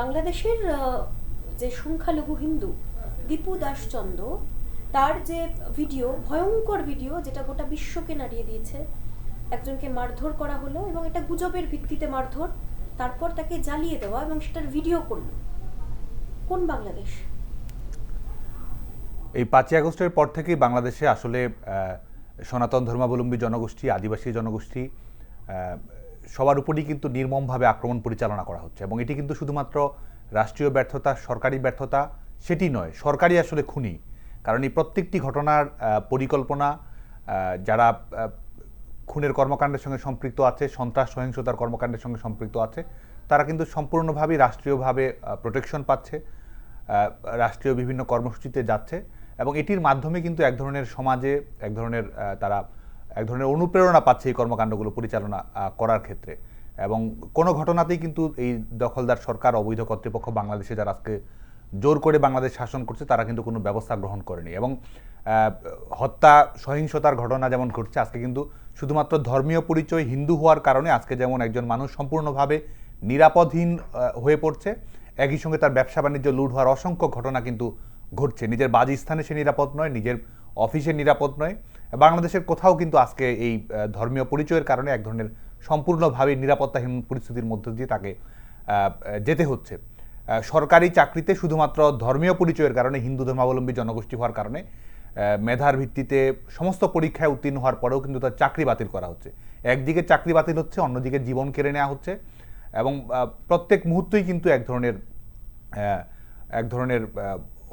বাংলাদেশের যে সংখ্যালঘু হিন্দু, দীপু দাসচন্দ্র তার যে ভিডিও, ভয়ঙ্কর ভিডিও, যেটা গোটা বিশ্বকে নাড়িয়ে দিয়েছে, একজনকে মারধর করা হলো এবং এটা গুজবের ভিত্তিতে মারধর, তারপর তাকে জ্বালিয়ে দেওয়া এবং সেটার ভিডিও করল। কোন বাংলাদেশ? এই পাঁচই আগস্টের পর থেকেই বাংলাদেশে আসলে সনাতন ধর্মাবলম্বী জনগোষ্ঠী, আদিবাসী জনগোষ্ঠী সবার উপরই কিন্তু নির্মমভাবে আক্রমণ পরিচালনা করা হচ্ছে এবং এটি কিন্তু শুধুমাত্র রাষ্ট্রীয় ব্যর্থতা, সরকারি ব্যর্থতা সেটি নয় সরকারি আসলে খুনি। কারণ এই প্রত্যেকটি ঘটনার পরিকল্পনা যারা খুনের কর্মকাণ্ডের সঙ্গে সম্পৃক্ত আছে, সন্ত্রাস, সহিংসতার কর্মকাণ্ডের সঙ্গে সম্পৃক্ত আছে, তারা কিন্তু সম্পূর্ণভাবেই রাষ্ট্রীয়ভাবে প্রোটেকশন পাচ্ছে রাষ্ট্রীয় বিভিন্ন কর্মসূচিতে যাচ্ছে এবং এটির মাধ্যমে কিন্তু এক ধরনের সমাজে, এক ধরনের তারা এক ধরনের অনুপ্রেরণা পাচ্ছে এই কর্মকাণ্ডগুলো পরিচালনা করার ক্ষেত্রে। এবং কোনো ঘটনাতেই কিন্তু এই দখলদার সরকার, অবৈধ কর্তৃপক্ষ বাংলাদেশে যারা আজকে জোর করে বাংলাদেশ শাসন করছে, তারা কিন্তু কোনো ব্যবস্থা গ্রহণ করেনি। এবং হত্যা, সহিংসতার ঘটনা যেমন ঘটছে, আজকে কিন্তু শুধুমাত্র ধর্মীয় পরিচয় হিন্দু হওয়ার কারণে আজকে যেমন একজন মানুষ সম্পূর্ণভাবে নিরাপদহীন হয়ে পড়ছে, একই সঙ্গে তার ব্যবসা বাণিজ্য লুট হওয়ার অসংখ্য ঘটনা কিন্তু ঘটছে। নিজের বাজ স্থানে সে নিরাপদ নয়, নিজের অফিসে নিরাপদ নয়। বাংলাদেশের কোথাও কিন্তু আজকে এই ধর্মীয় পরিচয়ের কারণে এক ধরনের সম্পূর্ণভাবে নিরাপত্তাহীন পরিস্থিতির মধ্য দিয়ে তাকে যেতে হচ্ছে। সরকারি চাকরিতে শুধুমাত্র ধর্মীয় পরিচয়ের কারণে, হিন্দু ধর্মাবলম্বী জনগোষ্ঠী হওয়ার কারণে মেধার ভিত্তিতে সমস্ত পরীক্ষায় উত্তীর্ণ হওয়ার পরেও কিন্তু তার চাকরি বাতিল করা হচ্ছে। একদিকে চাকরি বাতিল হচ্ছে, অন্যদিকে জীবন কেড়ে নেওয়া হচ্ছে এবং প্রত্যেক মুহূর্তেই কিন্তু এক ধরনের এক ধরনের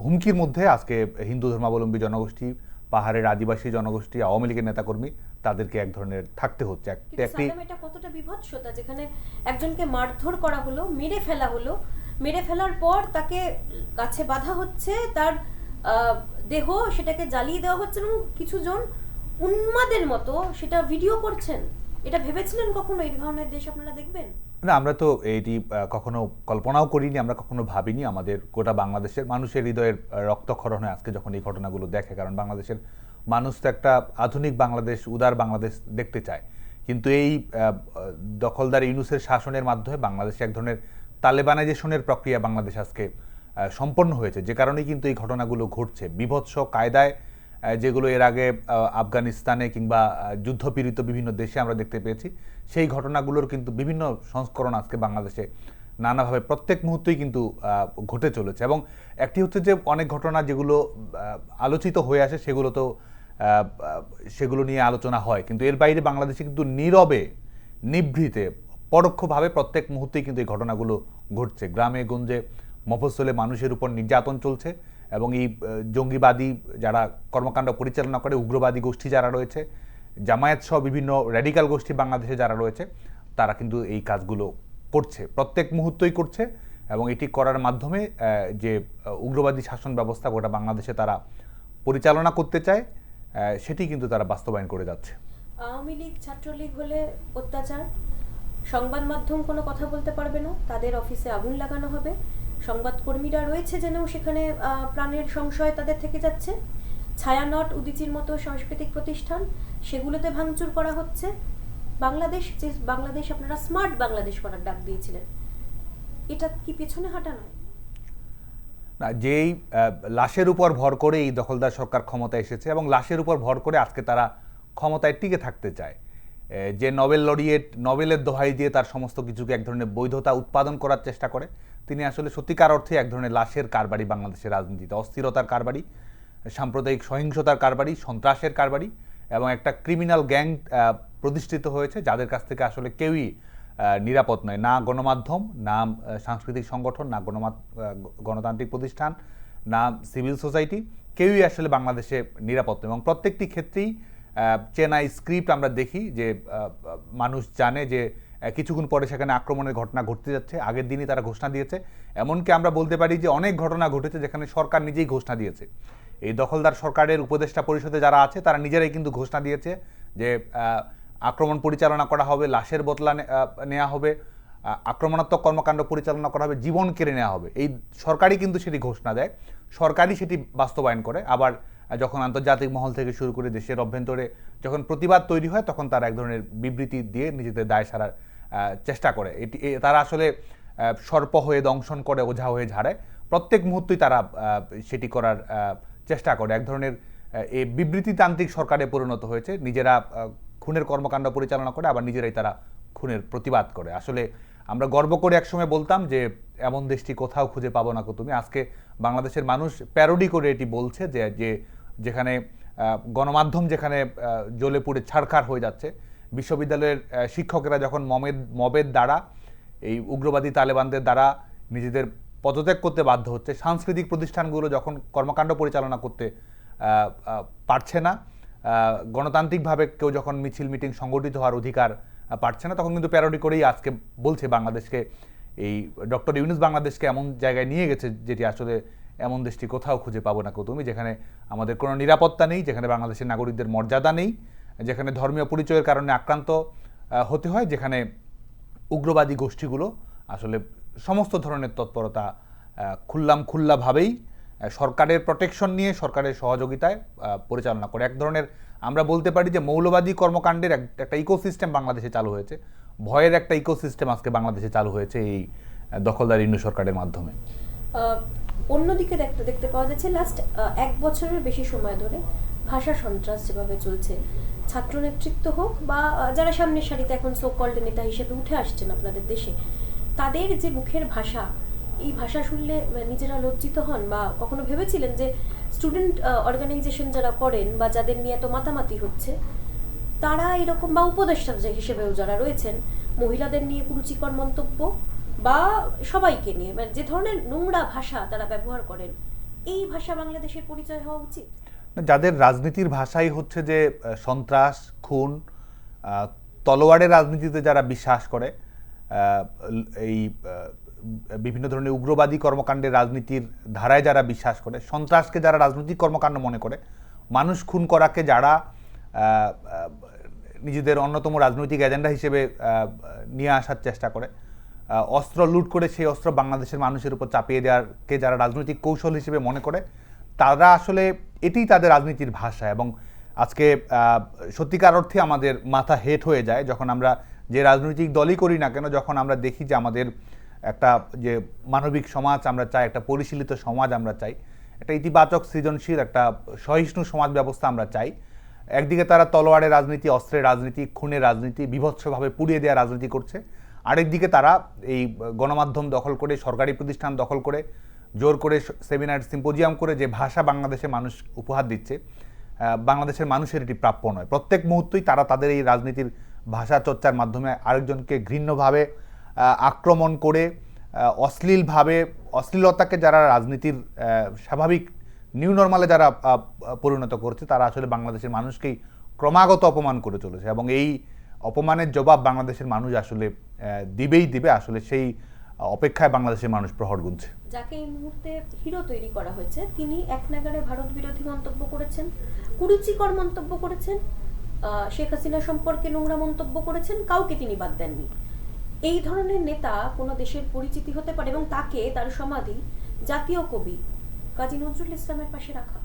হুমকির মধ্যে আজকে হিন্দু ধর্মাবলম্বী জনগোষ্ঠী পাহাড়ের আদিবাসী জনগোষ্ঠী আওয়ামী লীগের নেতাকর্মী তাদেরকে এক ধরনের থাকতে হচ্ছে। একটি এটা কতটা বিভৎসতা? যেখানে একজনকে মারধর করা হলো মেরে ফেলা হলো মেরে ফেলার পর তাকে কাছে বাঁধা হচ্ছে তার আহ, দেহ সেটাকে জ্বালিয়ে দেওয়া হচ্ছে এবং কিছু জন উন্মাদের মতো সেটা ভিডিও করছেন। এটা ভেবেছিলেন কখনো? এই ধরনের দেশ আপনারা দেখবেন? না, আমরা তো এটি কখনো কল্পনাও করিনি, আমরা কখনো ভাবিনি আমাদের গোটা বাংলাদেশের মানুষের হৃদয়ের রক্তক্ষরণ হয় আজকে যখন এই ঘটনাগুলো দেখে, কারণ বাংলাদেশের মানুষ তো একটা আধুনিক বাংলাদেশ, উদার বাংলাদেশ দেখতে চায়। কিন্তু এই দখলদার ইউনুসের শাসনের মাধ্যমে বাংলাদেশে এক ধরনের তালেবানাইজেশনের প্রক্রিয়া বাংলাদেশ আজকে সম্পন্ন হয়েছে। যে কারণেই কিন্তু এই ঘটনাগুলো ঘটছে। বিভৎস কায়দায় যেগুলো এর আগে আফগানিস্তানে কিংবা যুদ্ধপীড়িত বিভিন্ন দেশে আমরা দেখতে পেয়েছি, সেই ঘটনাগুলোর কিন্তু বিভিন্ন সংস্করণ আজকে বাংলাদেশে নানাভাবে প্রত্যেক মুহূর্তেই কিন্তু ঘটে চলেছে এবং একটি হচ্ছে যে অনেক ঘটনা যেগুলো আলোচিত হয়ে আসে সেগুলো তো সেগুলো নিয়ে আলোচনা হয়। কিন্তু এর বাইরে বাংলাদেশে কিন্তু নীরবে, নিভৃতে, পরোক্ষভাবে প্রত্যেক মুহূর্তেই কিন্তু এই ঘটনাগুলো ঘটছে। গ্রামে, গঞ্জে, মফস্বলে মানুষের উপর নির্যাতন চলছে। এবং এই জঙ্গিবাদী যারা কর্মকাণ্ড পরিচালনা করে, উগ্রবাদী গোষ্ঠী যারা রয়েছে, জামায়াত সহ বিভিন্ন র্যাডিক্যাল গোষ্ঠী বাংলাদেশে যারা রয়েছে, তারা কিন্তু এই কাজগুলো করছে। প্রত্যেক মুহূর্তই করছে এবং এটি করার মাধ্যমে যে উগ্রবাদী শাসন ব্যবস্থা গোটা বাংলাদেশে তারা পরিচালনা করতে চায় সেটি কিন্তু তারা বাস্তবায়ন করে যাচ্ছে। আওয়ামী লীগ, ছাত্রলীগ হলে অত্যাচার? সংবাদ মাধ্যম কোনো কথা বলতে পারবে না, তাদের অফিসে আগুন লাগানো হবে। সংবাদকর্মীরা রয়েছে জেনেও সেখানে প্রাণের সংশয় তাদের থেকে যাচ্ছে। ছায়ানট উদিচির মতো সাংস্কৃতিক প্রতিষ্ঠান, সেগুলোতে ভাঙচুর করা হচ্ছে। বাংলাদেশ, যে বাংলাদেশ আপনারা স্মার্ট বাংলাদেশ করার ডাক দিয়েছিলেন, এটা কি পেছনে হাঁটা নয়? না, যেই লাশের উপর ভর করে এই দখলদার সরকার ক্ষমতায় এসেছে এবং লাশের উপর ভর করে আজকে তারা ক্ষমতায় টিকে থাকতে চায়। যে নোবেল লরিয়েট নোবেলের দোহাই দিয়ে তার সমস্ত কিছুকে এক ধরনের বৈধতা উৎপাদন করার চেষ্টা করে। তিনি আসলে সত্যিকার অর্থে এক ধরনের লাশের কারবারি বাংলাদেশের রাজনীতিতে। অস্থিরতার কারবারি সাম্প্রদায়িক সহিংসতার কারবারি সন্ত্রাসের কারবারি এবং একটা ক্রিমিনাল গ্যাং প্রতিষ্ঠিত হয়েছে যাদের কাছ থেকে আসলে কেউই নিরাপদ নয়। না গণমাধ্যম না সাংস্কৃতিক সংগঠন না গণমাত আহ, গণতান্ত্রিক প্রতিষ্ঠান না সিভিল সোসাইটি কেউই আসলে বাংলাদেশে নিরাপদ এবং প্রত্যেকটি ক্ষেত্রেই চেনাই স্ক্রিপ্ট আমরা দেখি যে মানুষ জানে যে কিছুক্ষণ পরে সেখানে আক্রমণের ঘটনা ঘটতে যাচ্ছে। আগের দিনই তারা ঘোষণা দিয়েছে। এমনকি আমরা বলতে পারি যে অনেক ঘটনা ঘটেছে যেখানে সরকার নিজেই ঘোষণা দিয়েছে। এই দখলদার সরকারের উপদেষ্টা পরিষদে যারা আছে, তারা নিজেরাই কিন্তু ঘোষণা দিয়েছে যে আক্রমণ পরিচালনা করা হবে, লাশের বদলা নেওয়া হবে আক্রমণাত্মক কর্মকাণ্ড পরিচালনা করা হবে, জীবন কেড়ে নেওয়া হবে। এই সরকারই কিন্তু সেটি ঘোষণা দেয়। সরকারই সেটি বাস্তবায়ন করে। আবার যখন আন্তর্জাতিক মহল থেকে শুরু করে দেশের অভ্যন্তরে যখন প্রতিবাদ তৈরি হয়, তখন তারা এক ধরনের বিবৃতি দিয়ে নিজেদের দায় সারার চেষ্টা করে। এটি তারা আসলে সর্প হয়ে দংশন করে, ওঝা হয়ে ঝাড়ে। প্রত্যেক মুহূর্তেই তারা সেটি করার চেষ্টা করে। এক ধরনের এই বিবৃতিতান্ত্রিক সরকারে পরিণত হয়েছে। নিজেরা খুনের কর্মকাণ্ড পরিচালনা করে, আবার নিজেরাই তারা খুনের প্রতিবাদ করে। আসলে আমরা গর্ব করে একসময় বলতাম যে, এমন দেশটি কোথাও খুঁজে পাবো না কো তুমি। আজকে বাংলাদেশের মানুষ প্যারোডি করে এটি বলছে যে যে, যেখানে গণমাধ্যম যেখানে জ্বলে পুড়ে ছাড়খাড় হয়ে যাচ্ছে বিশ্ববিদ্যালয়ের শিক্ষকেরা যখন মমের, মবের দ্বারা, এই উগ্রবাদী তালেবানদের দ্বারা নিজেদের পদত্যাগ করতে বাধ্য হচ্ছে, সাংস্কৃতিক প্রতিষ্ঠানগুলো যখন কর্মকাণ্ড পরিচালনা করতে পারছে না গণতান্ত্রিকভাবে কেউ যখন মিছিল, মিটিং সংগঠিত হওয়ার অধিকার পারছে না, তখন কিন্তু প্যারোডি করেই আজকে বলছে বাংলাদেশকে, এই ডক্টর ইউনুস বাংলাদেশকে এমন জায়গায় নিয়ে গেছে যেটি আসলে এমন দেশটি কোথাও খুঁজে পাবো না তুমি যেখানে আমাদের কোনো নিরাপত্তা নেই, যেখানে বাংলাদেশের নাগরিকদের মর্যাদা নেই যেখানে ধর্মীয় পরিচয়ের কারণে আক্রান্ত হতে হয়, যেখানে উগ্রবাদী গোষ্ঠীগুলো আসলে সমস্ত ধরনের তৎপরতা খুল্লাম খুল্লাভাবেই সরকারের প্রোটেকশন নিয়ে, সরকারের সহযোগিতায় পরিচালনা করে। এক ধরনের আমরা বলতে পারি যে মৌলবাদী কর্মকাণ্ডের একটা ইকোসিস্টেম বাংলাদেশে চালু হয়েছে। ভয়ের একটা ইকোসিস্টেম আজকে বাংলাদেশে চালু হয়েছে এই দখলদার ইন্ডু সরকারের মাধ্যমে। অন্যদিকে দেখতে দেখতে পাওয়া যাচ্ছে লাস্ট এক বছরের বেশি সময় ধরে ভাষা সন্ত্রাস যেভাবে চলছে ছাত্র নেতৃত্ব হোক বা যারা সামনের সারিতে এখন সো কল্ড নেতা হিসেবে উঠে আসছেন আপনাদের দেশে, তাদের যে মুখের ভাষা, এই ভাষা শুনলে নিজেরা লজ্জিত হন বা কখনো ভেবেছিলেন যে স্টুডেন্ট অর্গানাইজেশন যারা করেন বা যাদের নিয়ে এত মাতামাতি হচ্ছে, তারা এরকম বা উপদেষ্টা হিসেবেও যারা রয়েছেন, মহিলাদের নিয়ে কুরুচিকর মন্তব্য বা সবাইকে নিয়ে মানে যে ধরনের নোংরা ভাষা তারা ব্যবহার করেন, এই ভাষা বাংলাদেশের পরিচয় হওয়া উচিত? যাদের রাজনীতির ভাষাই হচ্ছে যে সন্ত্রাস, খুন তলোয়ারের রাজনীতিতে যারা বিশ্বাস করে এই বিভিন্ন ধরনের উগ্রবাদী কর্মকাণ্ডের রাজনীতির ধারায় যারা বিশ্বাস করে, সন্ত্রাসকে যারা রাজনৈতিক কর্মকাণ্ড মনে করে, মানুষ খুন করাকে যারা নিজেদের অন্যতম রাজনৈতিক এজেন্ডা হিসেবে নিয়ে আসার চেষ্টা করে অস্ত্র লুট করে সেই অস্ত্র বাংলাদেশের মানুষের উপর চাপিয়ে দেওয়ারকে যারা রাজনৈতিক কৌশল হিসেবে মনে করে, তারা আসলে এটিই তাদের রাজনীতির ভাষা এবং আজকে সত্যিকার অর্থে আমাদের মাথা হেট হয়ে যায় যখন আমরা যে রাজনৈতিক দলই করি না কেন, যখন আমরা দেখি যে আমাদের একটা যে মানবিক সমাজ আমরা চাই, একটা পরিশীলিত সমাজ আমরা চাই, একটা ইতিবাচক সৃজনশীল, একটা সহিষ্ণু সমাজ ব্যবস্থা আমরা চাই, একদিকে তারা তলোয়ারের রাজনীতি অস্ত্রের রাজনীতি খুনের রাজনীতি, বিভৎসভাবে পুড়িয়ে দেওয়া রাজনীতি করছে, আরেকদিকে তারা এই গণমাধ্যম দখল করে, সরকারি প্রতিষ্ঠান দখল করে জোর করে সেমিনার, সিম্পোজিয়াম করে যে ভাষা বাংলাদেশের মানুষ উপহার দিচ্ছে বাংলাদেশের মানুষের এটি প্রাপ্য নয়। প্রত্যেক মুহূর্তেই তারা তাদের এই রাজনীতির ভাষা চর্চার মাধ্যমে আরেকজনকে ঘৃণ্যভাবে আক্রমণ করে অশ্লীলভাবে, অশ্লীলতাকে যারা রাজনীতির স্বাভাবিক নিউ নর্মালে যারা পরিণত করছে, তারা আসলে বাংলাদেশের মানুষকেই ক্রমাগত অপমান করে চলেছে এবং এই অপমানের জবাব বাংলাদেশের মানুষ আসলে দিবেই দিবে। আসলে সেই অপেক্ষায় বাংলাদেশের মানুষ প্রহর গুনছে। যাকে এই মুহূর্তে হিরো তৈরি করা হয়েছে, তিনি এক নাগারে ভারত বিরোধী মন্তব্য করেছেন, কুরুচিকর মন্তব্য করেছেন শেখ হাসিনা সম্পর্কে নোংরা মন্তব্য করেছেন, কাউকে তিনি বাদ দেননি। এই ধরনের নেতা কোনো দেশের পরিচিতি হতে পারে এবং তাকে তার সমাধি জাতীয় কবি কাজী নজরুল ইসলামের পাশে রাখা।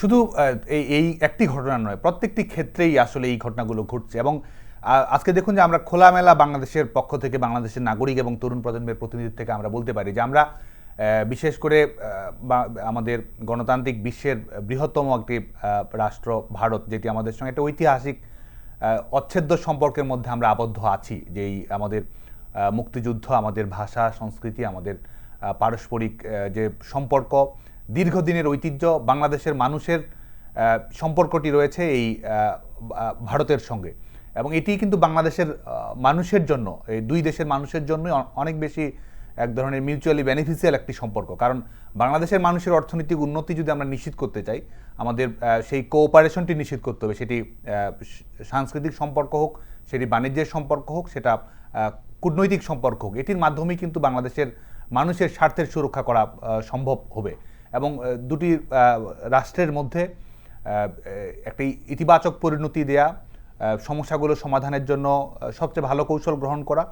শুধু এই একটি ঘটনা নয়, প্রত্যেকটি ক্ষেত্রেই আসলে এই ঘটনাগুলো ঘটছে এবং আজকে দেখুন যে আমরা খোলামেলা বাংলাদেশের পক্ষ থেকে বাংলাদেশের নাগরিক এবং তরুণ প্রজন্মের প্রতিনিধি থেকে আমরা বলতে পারি যে আমরা বিশেষ করে আমাদের গণতান্ত্রিক বিশ্বের বৃহত্তম একটি রাষ্ট্র ভারত, যেটি আমাদের সঙ্গে একটা ঐতিহাসিক অচ্ছেদ্য সম্পর্কের মধ্যে আমরা আবদ্ধ আছি। যেই আমাদের মুক্তিযুদ্ধ, আমাদের ভাষা, সংস্কৃতি, আমাদের পারস্পরিক যে সম্পর্ক, দীর্ঘদিনের ঐতিহ্য, বাংলাদেশের মানুষের সম্পর্কটি রয়েছে এই ভারতের সঙ্গে। এবং এটি কিন্তু বাংলাদেশের মানুষের জন্য, এই দুই দেশের মানুষের জন্য অনেক বেশি এক ধরনের মিউচুয়ালি বেনিফিশিয়াল একটি সম্পর্ক। কারণ বাংলাদেশের মানুষের অর্থনৈতিক উন্নতি যদি আমরা নিশ্চিত করতে চাই, আমাদের সেই কোঅপারেশনটি নিশ্চিত করতে হবে। সেটি সাংস্কৃতিক সম্পর্ক হোক, সেটি বাণিজ্যের সম্পর্ক হোক, সেটা কূটনৈতিক সম্পর্ক হোক, এটির মাধ্যমেই কিন্তু বাংলাদেশের মানুষের স্বার্থের সুরক্ষা করা সম্ভব হবে। এবং দুটি রাষ্ট্রের মধ্যে একটি ইতিবাচক পরিণতি দেয়া সমস্যাগুলো সমাধানের জন্য সবচেয়ে ভালো কৌশল গ্রহণ করা।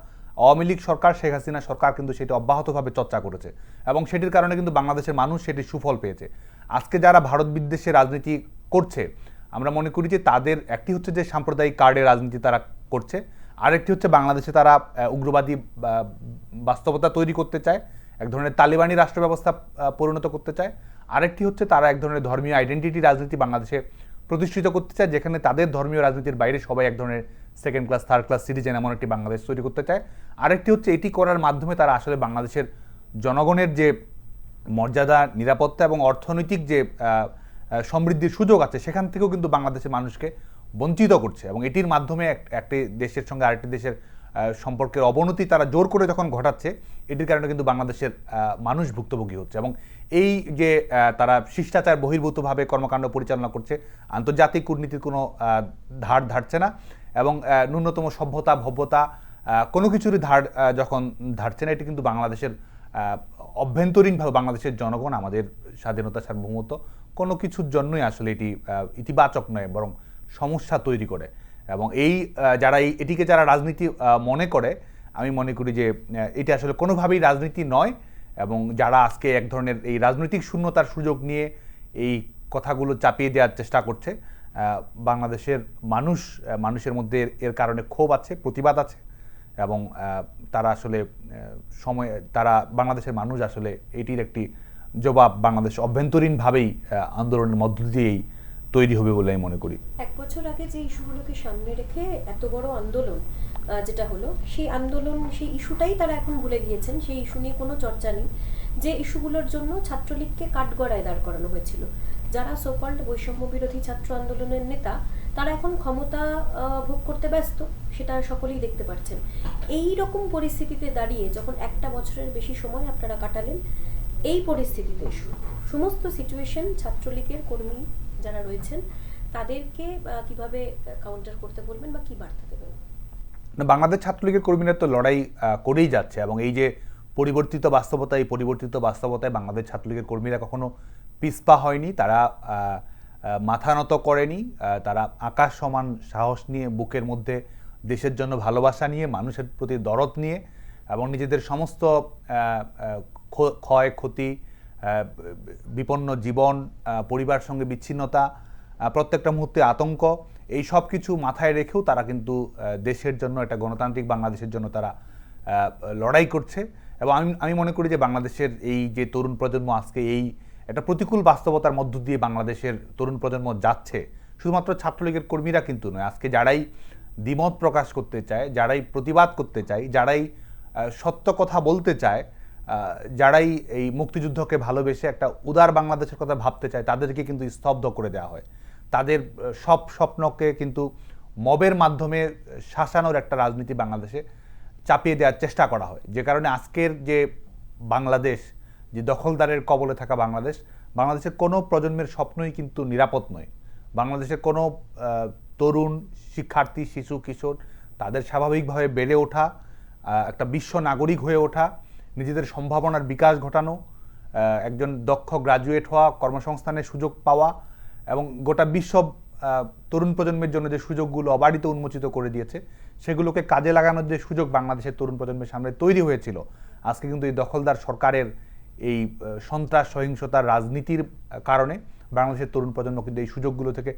আওয়ামী লীগ সরকার, শেখ হাসিনা সরকার কিন্তু সেটি অব্যাহতভাবে চর্চা করেছে এবং সেটির কারণে কিন্তু বাংলাদেশের মানুষ সেটি সুফল পেয়েছে। আজকে যারা ভারত বিদ্বেষে রাজনীতি করছে, আমরা মনে করি যে তাদের, একটি হচ্ছে যে সাম্প্রদায়িক কার্ডের রাজনীতি তারা করছে, আরেকটি হচ্ছে বাংলাদেশে তারা উগ্রবাদী বাস্তবতা তৈরি করতে চায়, এক ধরনের তালিবানি রাষ্ট্র ব্যবস্থা পরিণত করতে চায়, আরেকটি হচ্ছে তারা এক ধরনের ধর্মীয় আইডেন্টিটি রাজনীতি বাংলাদেশে প্রতিষ্ঠিত করতে চায়, যেখানে তাদের ধর্মীয় রাজনীতির বাইরে সবাই এক ধরনের second class third class citizen এমন একটি বাংলাদেশ তৈরি করতে চায়। আরেকটি হচ্ছে, এটি করার মাধ্যমে তারা আসলে বাংলাদেশের জনগণের যে মর্যাদা, নিরাপত্তা এবং অর্থনৈতিক যে সমৃদ্ধির সুযোগ আছে, সেখান থেকেও কিন্তু বাংলাদেশের মানুষকে বঞ্চিত করছে। এবং এটির মাধ্যমে এক- একটি দেশের সঙ্গে আরেকটি দেশের সম্পর্কের অবনতি তারা জোর করে যখন ঘটাচ্ছে, এটির কারণে কিন্তু বাংলাদেশের মানুষ ভুক্তভোগী হচ্ছে এবং এই যে তারা শিষ্টাচার বহির্ভূতভাবে কর্মকাণ্ড পরিচালনা করছে, আন্তর্জাতিক কূটনীতির কোনো ধার ধারছে না এবং ন্যূনতম সভ্যতা, ভব্যতা কোনো কিছুরই ধার যখন ধারছে না, এটি কিন্তু বাংলাদেশের অভ্যন্তরীণভাবে বাংলাদেশের জনগণ, আমাদের স্বাধীনতা সার্বভৌমত্ব, কোনো কিছুর জন্যই আসলে এটি ইতিবাচক নয়, বরং সমস্যা তৈরি করে। এবং এই যারা এই, এটিকে যারা রাজনীতি মনে করে, আমি মনে করি যে এটি আসলে কোনোভাবেই রাজনীতি নয় এবং যারা আজকে এক ধরনের এই রাজনৈতিক শূন্যতার সুযোগ নিয়ে এই কথাগুলো চাপিয়ে দেওয়ার চেষ্টা করছে বাংলাদেশের মানুষ মানুষের মধ্যে এর কারণে ক্ষোভ আছে, প্রতিবাদ আছে এবং তারা আসলে সময়, তারা বাংলাদেশের মানুষ আসলে এটির একটি জবাব বাংলাদেশ অভ্যন্তরীণভাবেই আন্দোলনের মধ্য দিয়েই তৈরি হবে বলে আমি মনে করি। এক বছর আগে যে ইস্যুগুলোকে সামনে রেখে এত বড় আন্দোলন যেটা হলো, সেই আন্দোলন, সেই ইস্যুটাই তারা এখন ভুলে গিয়েছেন, সেই ইস্যু নিয়ে কোনো চর্চা নেই। যে ইস্যুগুলোর জন্য ছাত্রলীগকে কাঠগড়ায় দাঁড় করানো হয়েছিল। যারা সোকল্ড বৈষম্য বিরোধী ছাত্র আন্দোলনের নেতা, তারা এখন ক্ষমতা ভোগ করতে ব্যস্ত, সেটা সকলেই দেখতে পাচ্ছেন এই রকম পরিস্থিতিতে দাঁড়িয়ে যখন একটা বছরের বেশি সময় আপনারা কাটালেন, এই পরিস্থিতিতে সমস্ত সিচুয়েশন ছাত্রলীগের কর্মী যারা রয়েছেন, তাদেরকে কীভাবে কাউন্টার করতে বলবেন বা কি বার্তা দেবেন? না, বাংলাদেশ ছাত্রলীগের কর্মীরা তো লড়াই করেই যাচ্ছে এবং এই যে পরিবর্তিত বাস্তবতা, এই পরিবর্তিত বাস্তবতায় বাংলাদেশ ছাত্রলীগের কর্মীরা কখনো পিছপা হয়নি। তারা মাথা নত করেনি। তারা আকাশ সমান সাহস নিয়ে, বুকের মধ্যে দেশের জন্য ভালোবাসা নিয়ে, মানুষের প্রতি দরদ নিয়ে এবং নিজেদের সমস্ত ক্ষয়, ক্ষতি বিপন্ন জীবন পরিবার সঙ্গে বিচ্ছিন্নতা প্রত্যেকটা মুহূর্তে আতঙ্ক, এই সব কিছু মাথায় রেখেও তারা কিন্তু দেশের জন্য একটা গণতান্ত্রিক বাংলাদেশের জন্য তারা লড়াই করছে। এবং আমি আমি মনে করি যে বাংলাদেশের এই যে তরুণ প্রজন্ম আজকে এই একটা প্রতিকূল বাস্তবতার মধ্য দিয়ে বাংলাদেশের তরুণ প্রজন্ম যাচ্ছে, শুধুমাত্র ছাত্রলীগের কর্মীরা কিন্তু নয়। আজকে যারাই দ্বিমত প্রকাশ করতে চায়, যারাই প্রতিবাদ করতে চায়, যারাই সত্য কথা বলতে চায় যারাই এই মুক্তিযুদ্ধকে ভালোবেসে একটা উদার বাংলাদেশের কথা ভাবতে চায়, তাদেরকে কিন্তু স্তব্ধ করে দেওয়া হয়। তাদের সব স্বপ্নকে কিন্তু মবের মাধ্যমে শাসানোর একটা রাজনীতি বাংলাদেশে চাপিয়ে দেওয়ার চেষ্টা করা হয়। যে কারণে আজকের যে বাংলাদেশ, যে দখলদারের কবলে থাকা বাংলাদেশ বাংলাদেশের কোনো প্রজন্মের স্বপ্নই কিন্তু নিরাপদ নয়। বাংলাদেশের কোনো তরুণ, শিক্ষার্থী, শিশু, কিশোর, তাদের স্বাভাবিকভাবে বেড়ে ওঠা একটা বিশ্ব নাগরিক হয়ে ওঠা নিজেদের সম্ভাবনার বিকাশ ঘটানো একজন দক্ষ গ্রাজুয়েট হওয়া কর্মসংস্থানের সুযোগ পাওয়া এবং গোটা বিশ্ব তরুণ প্রজন্মের জন্য যে সুযোগগুলো অবারিত উন্মোচিত করে দিয়েছে, সেগুলোকে কাজে লাগানোর যে সুযোগ বাংলাদেশের তরুণ প্রজন্মের সামনে তৈরি হয়েছিল, আজকে কিন্তু এই দখলদার সরকারের এই সন্ত্রাস, সহিংসতার রাজনীতির কারণে বাংলাদেশের তরুণ প্রজন্ম কিন্তু এই সুযোগগুলো থেকে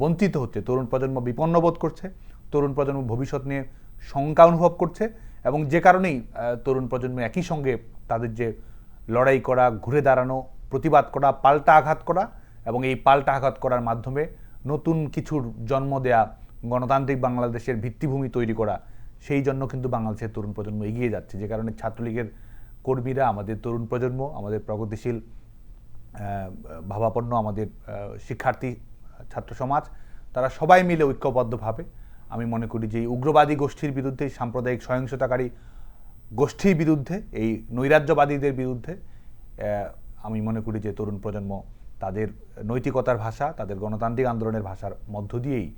বঞ্চিত হচ্ছে। তরুণ প্রজন্ম বিপন্ন বোধ করছে, তরুণ প্রজন্ম ভবিষ্যৎ নিয়ে শঙ্কা অনুভব করছে এবং যে কারণেই তরুণ প্রজন্ম একই সঙ্গে তাদের যে লড়াই করা, ঘুরে দাঁড়ানো, প্রতিবাদ করা, পাল্টা আঘাত করা এবং এই পাল্টা আঘাত করার মাধ্যমে নতুন কিছুর জন্ম দেয়া, গণতান্ত্রিক বাংলাদেশের ভিত্তিভূমি তৈরি করা, সেই জন্য কিন্তু বাংলাদেশের তরুণ প্রজন্ম এগিয়ে যাচ্ছে। যে কারণে ছাত্রলীগের কর্মীরা, আমাদের তরুণ প্রজন্ম, আমাদের প্রগতিশীল ভাবাপন্ন আমাদের শিক্ষার্থী, ছাত্র সমাজ, তারা সবাই মিলে ঐক্যবদ্ধভাবে আমি মনে করি যে এই উগ্রবাদী গোষ্ঠীর বিরুদ্ধে এই সাম্প্রদায়িক সহিংসতাকারী গোষ্ঠীর বিরুদ্ধে এই নৈরাজ্যবাদীদের বিরুদ্ধে আমি মনে করি যে তরুণ প্রজন্ম তাদের নৈতিকতার ভাষা তাদের গণতান্ত্রিক আন্দোলনের ভাষার মধ্য দিয়েই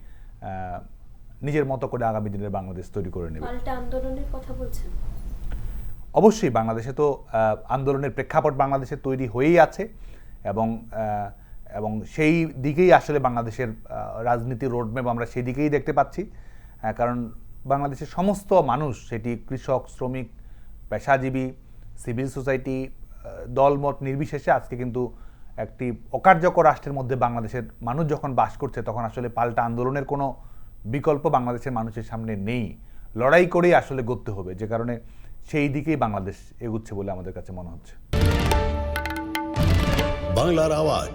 নিজের মতো করে আগামী দিনের বাংলাদেশ তৈরি করে নেবে। আন্দোলনের কথা বলছেন? অবশ্যই বাংলাদেশে তো আন্দোলনের প্রেক্ষাপট বাংলাদেশে তৈরি হয়েই আছে এবং এবং সেই দিকেই আসলে বাংলাদেশের আহ, রাজনীতির রোডম্যাপ আমরা সেই দিকেই দেখতে পাচ্ছি। কারণ বাংলাদেশের সমস্ত মানুষ সেটি কৃষক শ্রমিক পেশাজীবী সিভিল সোসাইটি দলমত নির্বিশেষে আজকে কিন্তু একটি অকার্যকর রাষ্ট্রের মধ্যে বাংলাদেশের মানুষ যখন বাস করছে তখন আসলে পাল্টা আন্দোলনের কোনো বিকল্প বাংলাদেশের মানুষের সামনে নেই। লড়াই করেই আসলে গড়তে হবে যে কারণে সেই দিকেই বাংলাদেশ এগুচ্ছে বলে আমাদের কাছে মনে হচ্ছে। বাংলার আওয়াজ